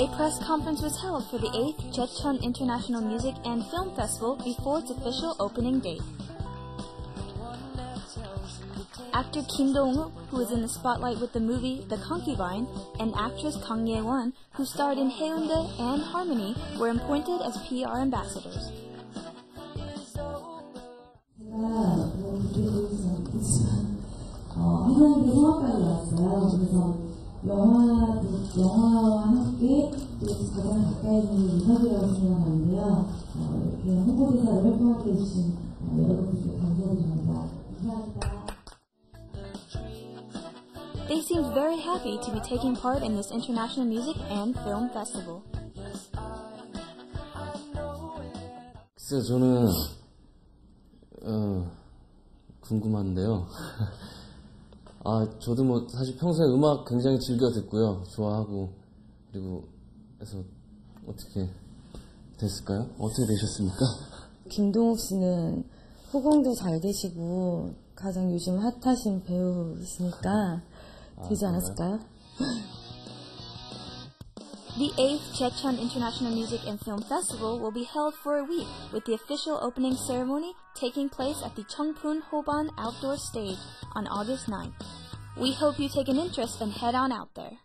A press conference was held for the 8th Jecheon International Music and Film Festival before its official opening date. Actor Kim Dong-wook, who was in the spotlight with the movie The Concubine, and actress Kang Ye-won, who starred in Haeundae and Harmony, were appointed as PR ambassadors. 영화, 영화와 함께 또 가장 가까이 있는 유사이라고 생각하는데요. 어, 이렇게 홍보대사를 활동하게 해주신 어, 여러분들께 감사드립니다. 감사합니다. They seemed very happy to be taking part in this international music and film festival. 글쎄요, 저는, 어, 궁금한데요. 아, 저도 뭐, 사실 평소에 음악 굉장히 즐겨 듣고요. 좋아하고, 그리고, 그래서, 어떻게 됐을까요? 어떻게 되셨습니까? 김동욱 씨는 호공도 잘 되시고 가장 요즘 핫하신 배우시니까 되지 않았을까요? The 8th Jecheon International Music and Film Festival will be held for a week with the official opening ceremony taking place at the Cheongpun Hoban Outdoor Stage on August 9th. We hope you take an interest and head on out there.